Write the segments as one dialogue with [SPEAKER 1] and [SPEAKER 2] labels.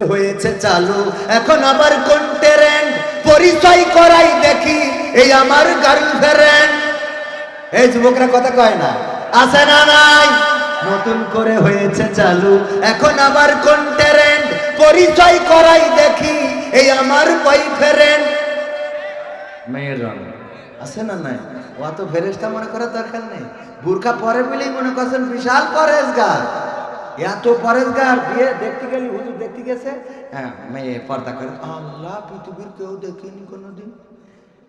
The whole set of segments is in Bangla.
[SPEAKER 1] হয়েছে চালু। এখন আবার কোন ট্রেন্ড পরিচয় করাই দেখি এই আমার গার্লফ্রেন্ড এই যুবকরা কথা কয় না আছে না নাই? নতুন করে হয়েছে চালু। এখন আবার কোন ট্রেন্ড পরিচয় করাই দেখি এই আমার বয়ফ্রেন্ড মেয়ের আছে না নাই? অত ফেরেস্তা মনে করার দরকার নেই। বুরকা পরে বলেই মনে করছেন বিশাল পরেশগার। এত পরেশগার বিয়ে দেখতে গেলি, হুজুর দেখতে গেছে? হ্যাঁ মেয়ে পর্দা করে, আল্লাহ, পৃথিবীর কেউ দেখিনি কোনোদিন।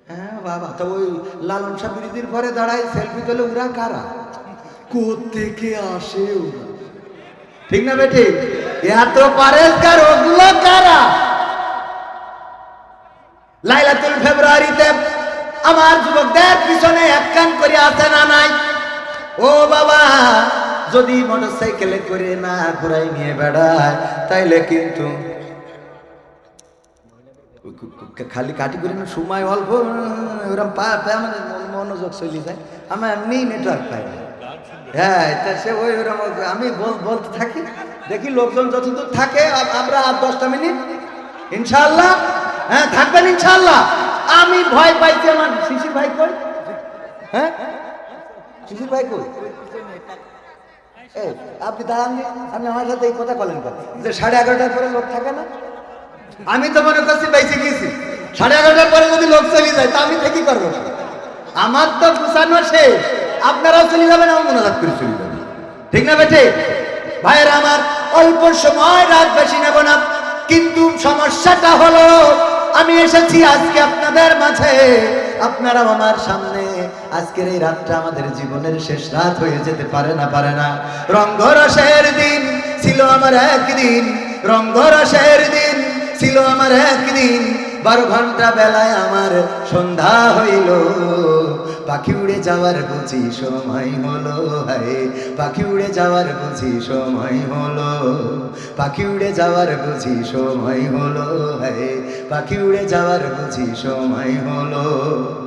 [SPEAKER 1] হ্যাঁ বাবা, তো ওই লালন শাহ বিরোধীর পরে দাঁড়ায় সেলফি তোলে, ওরা কারা? কোথেকে আসে ওরা? ঠিক না বেটি? এত পরেশগার ওগুলো কারা? লাইলাতুল ফেব্রুয়ারিতে আমার যুবকদের পিছনে এক কান করে আছে না নাই? ও বাবা যদি মোটরসাইকেলে করে না ঘুরাই নিয়ে বেড়ায়, তাইলে কিন্তু খালি কাটি করে না, সময় অল্প ওরকম পা আমাদের মনোযোগ চলে যায়। আমার এমনি নেটওয়ার্ক পাই না। হ্যাঁ তা সে ওই ওরকম আমি বল- বলতে থাকি, দেখি লোকজন যতদূর থাকে আমরা আর দশটা মিনিট ইনশাল্লাহ হ্যাঁ থাকবেন ইনশাল্লাহ আমি ভয় পাইছি আমার শিশির ভাই কই? হ্যাঁ? শিশির ভাই কই? আপনি দাঁড়ান আপনি আমার সাথে এই কথা বলেন যে সাড়ে এগারোটার পরে লোক থাকে না? আমি তো মনে করছি বেঁচে গেছি। সাড়ে এগারোটার পরে যদি লোক চলে যায়, তা আমি থেকে করব? আমার তো গুছানো শেষ। আপনারাও চলে যাবেন আমার মনোজাত করে চলে যাবেন ঠিক না বেটে ভাইয়ের আমার, অল্প সময় রাত বেশি নেব না। কিন্তু সমস্যাটা হলো, আমি এসেছি আজকে আপনাদের মাঝে। আপনারা আমার সামনে আজকের এই রাতটা আমাদের জীবনের শেষ রাত হয়ে যেতে পারে না পারে না। রঙ্গরসের দিন ছিল আমার একদিন, রঙ্গরসের দিন ছিল আমার একদিন। বারো ঘণ্টা বেলায় আমার সন্ধ্যা হইল, পাখি উড়ে যাওয়ার বুঝি সময় হলো, হায়। পাখি উড়ে যাওয়ার বুঝি সময় হলো, পাখি উড়ে যাওয়ার বুঝি সময় হলো, হায়। পাখি উড়ে যাওয়ার বুঝি সময় হলো।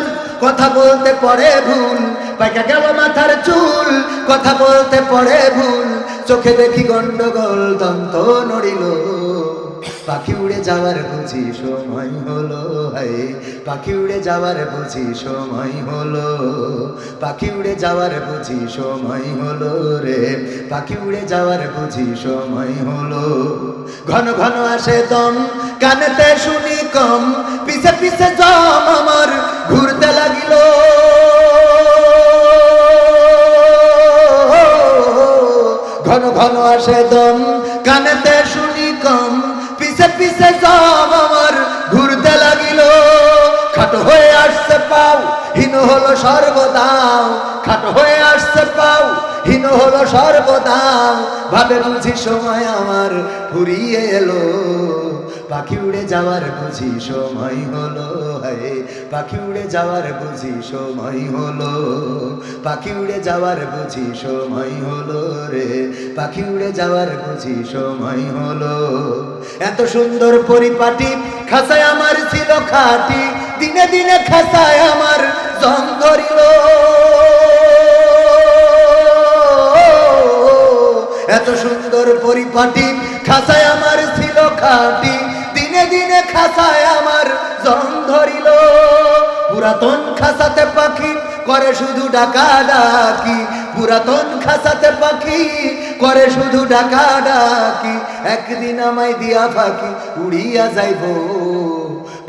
[SPEAKER 1] কথা বলতে পড়ে ভুল, পাইকা গেল মাথার চুল। কথা বলতে পড়ে ভুল, চোখে দেখি গন্ডগোল, দন্ত নড়িল। পাখি উড়ে যাওয়ার বুঝি সময় হলো, হায়। পাখি উড়ে যাওয়ার বুঝি সময় হলো, পাখি উড়ে যাওয়ার বুঝি সময় হলো রে। পাখি উড়ে যাওয়ার বুঝি সময় হলো। ঘন ঘন আসে দম, কানেতে শুনি কম। পিছে পিছে জম আমার, ঘুরতে লাগিল আসে দম, কানেতে শুনি কম পিছে পিছে সব আমার ঘুরতে লাগিল। খাটো হয়ে আসছে পাও, হীন হলো সর্বদাম খাটো হয়ে আসছে পাও, হীন হলো সর্বদাম ভাবে বুঝি সময় আমার ফুরিয়ে এলো। পাখি উড়ে যাওয়ার বুঝি সময় হলো, হায়। পাখি উড়ে যাওয়ার বুঝি সময় হলো, পাখি উড়ে যাওয়ার বুঝি সময় হলো রে। পাখি উড়ে যাওয়ার বুঝি সময় হলো। এত সুন্দর পরিপাটি খাসায় আমার ছিল খাটি, দিনে দিনে খাসায় আমার জং ধরিল এত সুন্দর পরিপাটি খাসায় আমার ছিল খাটি দিনে দিনে খাসায় আমার জন ধরিল। পুরাতন খাসাতে পাখি করে শুধু ডাকা ডাকি। পুরাতন খাসাতে পাখি করে শুধু ডাকা ডাকি। একদিন আমায় দিয়া পাখি উড়িয়া যাইব।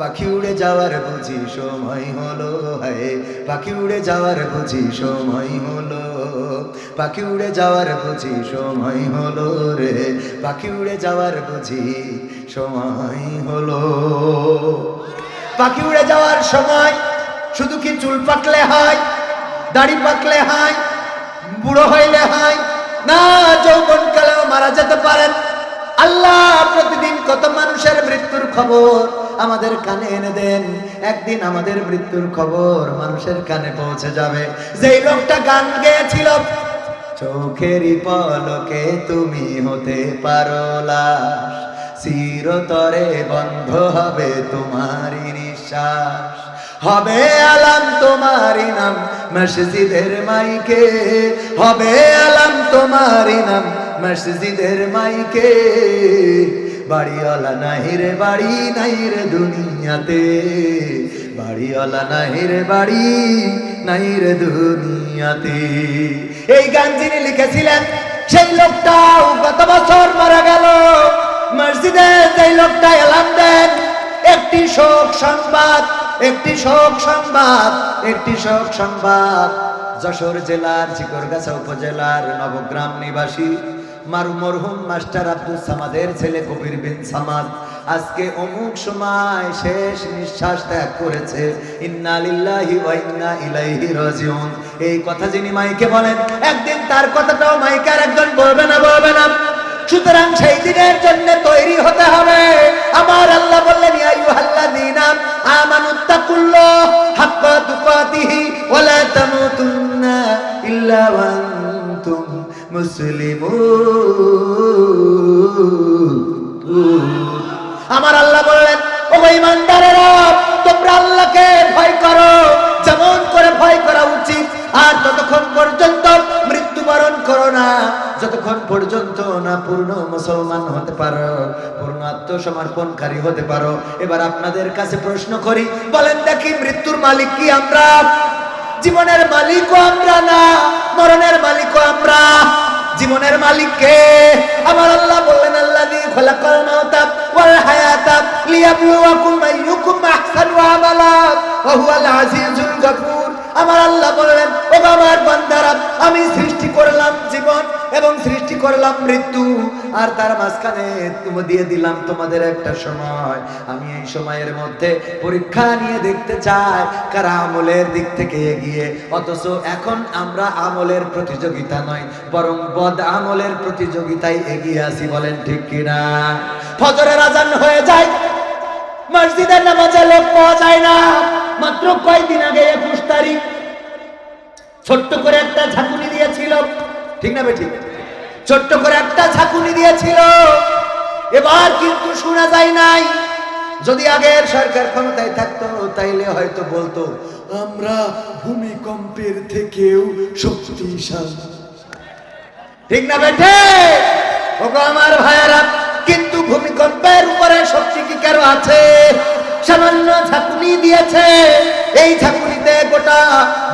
[SPEAKER 1] পাখি উড়ে যাওয়ার বুঝি সময় হলো, হায়। পাখি উড়ে যাওয়ার বুঝি সময় হলো, পাখি উড়ে যাওয়ার বুঝি সময় হলো রে। পাখি উড়ে যাওয়ার বুঝি সময় হলো। পাখি উড়ে যাওয়ার সময় শুধু কি চুল পাকলে হয়, দাড়ি পাকলে হয়, বুড়ো হইলে হয়? না, যৌবন কালেও মারা যেতে পারেন আল্লাহ প্রতিদিন কত মানুষের মৃত্যুর খবর? আমাদের কানে এনে দেন। একদিন আমাদের মৃত্যুর খবর মানুষের কানে পৌঁছে যাবে। যেই লোকটা গান গেয়েছিল চোখেরই পলকে তুমি হতে পারো লাশ। চিরতরে বন্ধ হবে তোমারই নিঃশ্বাস। হবে আলাম তোমারই নাম মসজিদের মাইকে। হবে আলাম তোমারই নাম মসজিদের মাইকে। বাড়িওয়ালা নাহি রে বাড়ি নাই রে দুনিয়াতে। বাড়িওয়ালা নাহি রে বাড়ি নাই রে দুনিয়াতে। এই গান যিনি লিখেছিলেন, সেই লোকটাও গত বছর মারা গেল। মসজিদে সেই লোকটা এলাম দেন, একটি শোক সংবাদ, একটি শোক সংবাদ, একটি শোক সংবাদ। যশোর জেলার চিকরগাছা উপজেলার নবগ্রাম নিবাসী মারু মরহুম মাস্টার আব্দুল সামাদের ছেলে কবির বিন সামাদ। আজকে অমুক সময় শেষ নিঃশ্বাস ত্যাগ করেছে। এই কথা যিনি মাইকে বলেন, একদিন তার কথাটাও মাইকে আর একজন বলবে না বলবে না। সুতরাং সেই দিনের জন্য তৈরি হতে হবে। আমার আল্লাহ বললেন, ইয়া আইয়ুহাল্লাযীনা আমানুত্তাকুল্লাহ হাক্কা তুকাতিহি ওয়া তামুতুন্না ইল্লা ওয়া মুসলিমুন। আমার আল্লাহ বললেন ও ইমানদারেরা, তোমরা আল্লাহকে ভয় করো। যেমন করে ভয় করা উচিত, আর ততক্ষণ পর্যন্ত মৃত্যুবরণ করো না। যতক্ষণ পর্যন্ত না পূর্ণ মুসলমান হতে পারো, পূর্ণ আত্মসমর্পণকারী হতে পারো। এবার আপনাদের কাছে প্রশ্ন করি, বলেন দেখি মৃত্যুর মালিক কি আমরা? জীবনের মালিকও আমরা না, মরণের মালিকও আমরা? জীবনের মালিক কে আমার আল্লাহ বললেন, আল্লাযী খলাকাল মাউতা ওয়াল হায়াতাব লিয়াবলুয়াকুম আইয়ুকুম আহসানু আমালা, ওয়া হুয়াল আজিজুল গফুর। আমার আল্লাহ বললেন ও আমার বান্দারা, আমি সৃষ্টি করলাম জীবন এবং সৃষ্টি করলাম মৃত্যু। আর তার মাঝখানে তুমি দিয়ে দিলাম তোমাদের একটা সময়। আমি এই সময়ের মধ্যে পরীক্ষা নিয়ে দেখতে চাই, কারা আমলের দিক থেকে এগিয়ে। অথচ এখন আমরা আমলের প্রতিযোগিতা নয় বরং বদ আমলের প্রতিযোগিতায় এগিয়ে আসি বলেন ঠিক কিনা? ফজরের আজান হয়ে যায়, মসজিদের নামাজে লোক পাওয়া যায় না। মাত্র কয়েকদিন আগে একুশ তারিখ, ছোট্ট করে একটা ঝাঁকুনি দিয়েছিল। ঠিক না বেঠিক ছোট্ট করে একটা ঝাঁকুনি দিয়েছিল। এবার কিন্তু শোনা যায় নাই। যদি আগের সরকার ক্ষমতায় থাকতো, তাইলে হয়তো বলতো, আমরা ভূমিকম্পের থেকেও শক্তিশালী। ঠিক না বেঠে? ওগো আমার ভাইয়েরা, কিন্তু ভূমিকম্পের উপরে শক্তি কি কারও আছে? সামান্য ঝাঁকুনি দিয়েছে। এই ঝাঁকুনিতে গোটা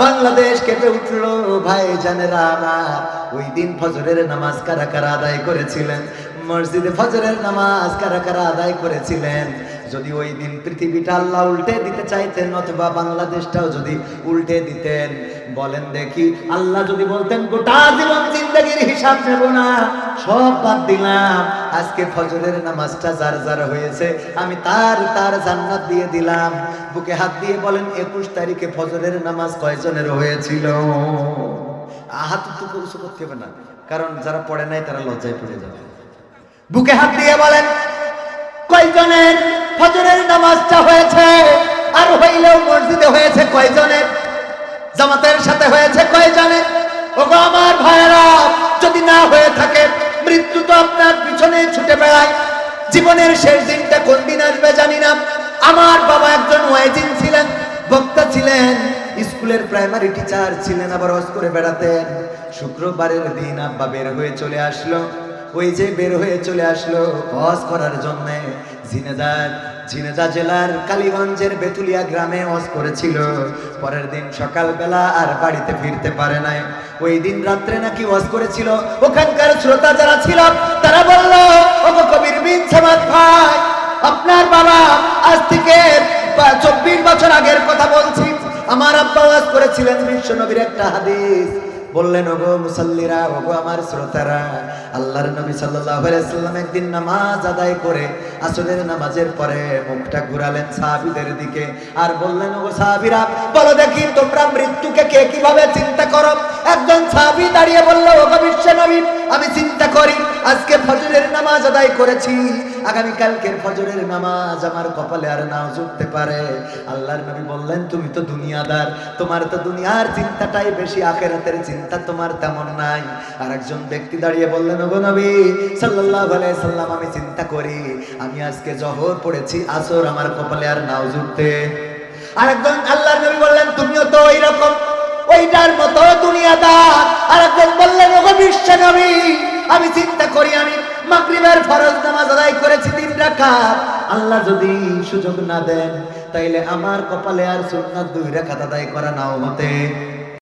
[SPEAKER 1] বাংলাদেশ কেঁপে উঠল ভাই জানে আমার। ওই দিন ফজরের নামাজ কারা কারা আদায় করেছিলেন? মসজিদে ফজরের নামাজ কারা কারা আদায় করেছিলেন? যদি ওই দিন পৃথিবীটা আল্লাহ উল্টে দিতে চাইতেন, অথবা বাংলাদেশটাও যদি উল্টে দিতেন, বলেন দেখি, আল্লাহ যদি বলতেন, গোটা জীবন জিন্দগির হিসাব নেব না, সব বাদ দিলাম, আজকে ফজরের নামাজটা যার যার হয়েছে, আমি তার তার জান্নাত দিয়ে দিলাম। বুকে হাত দিয়ে বলেন, একুশ তারিখে ফজরের নামাজ কয়জনের হয়েছিল? হাত তো কিছু করতে হবে না, কারণ যারা পড়ে নাই তারা লজ্জায় পড়ে যাবে। বুকে হাত দিয়ে বলেন, কয়জনের? ফজরের নামাজটা হয়েছে। আর হইলেও মসজিদে হয়েছে কয়জনের? জামাতের সাথে হয়েছে কয়জনের? ওগো আমার ভাইয়েরা, যদি না হয়ে থাকে, মৃত্যু তো আপনার পিছনে ছুটে বেড়ায়। জীবনের শেষ দিনটা কোন দিন আসবে জানি না। আমার বাবা একজন ওয়াইজিন ছিলেন, বক্তা ছিলেন, স্কুলের প্রাইমারি টিচার ছিলেন, আবার হজ করে বেড়াতেন। শুক্রবারের দিন আব্বা বের হয়ে চলে আসলো। ওই যে বের হয়ে চলে আসলো হজ করার জন্য। ঝিনেদার ঝিনেদা জেলার কালীগঞ্জের বেতুলিয়া গ্রামে হজ করেছিল। পরের দিন সকালবেলা আর বাড়িতে ফিরতে পারে নাই। ওই দিন রাত্রে নাকি ওয়াজ করেছিল। ওখানকার শ্রোতা যারা ছিল, তারা বলল ও কবির বিন ভাই, আপনার বাবা আজ থেকে চব্বিশ বছর আগের কথা বলছি। আমার আব্বা ওয়াজ করেছিলেন বিশ্ব নবীর একটা হাদিস। বললেন, ওগো মুসল্লিরা, ওগো আমার শ্রোতারা, আল্লাহর নবী সাল্লাম একদিন নামাজ আদায় করে আসরের নামাজের পরে মুখটা ঘুরালেন সাহাবীদের দিকে আর বললেন, ওগো সাহাবীরা, বলো দেখি তোমরা মৃত্যুকে কে কীভাবে চিন্তা করো? একজন সাহাবী দাঁড়িয়ে বলল, ওগো বিশ্ব নবী, আমি চিন্তা করি, আজকে ফজরের নামাজ আদায় করেছি। আগামী কালকের ফজরের নামাজ আমার কপালে আর নাও জুটতে পারে। আল্লাহর নবী বললেন, তুমি তো দুনিয়াদার। তোমার তো দুনিয়ার চিন্তাটাই বেশি, আখেরাতের চিন্তা তোমার তেমন নাই। আর একজন ব্যক্তি দাঁড়িয়ে বললেন, ওগো নবী, সাল্লাল্লাহু আলাইহি সাল্লাম, আমি চিন্তা করি। আমি আজকে জহর পড়েছি, আসর আমার কপালে আর নাও জুটতে। আর একজন আল্লাহর নবী বললেন, তুমিও তো ওই রকম ওইটার মতো দুনিয়াদার। আর একজন বললেন, ওগো বিশ্ব নবী, আমি চিন্তা করি, আমি মাগরিবের ফরজ নামাজ আদায় করেছি তিন রাকাত। আল্লাহ যদি সুযোগ না দেন, তাইলে আমার কপালে আর সুন্নাত দুই রাকাত আদায় করা নাও হতে।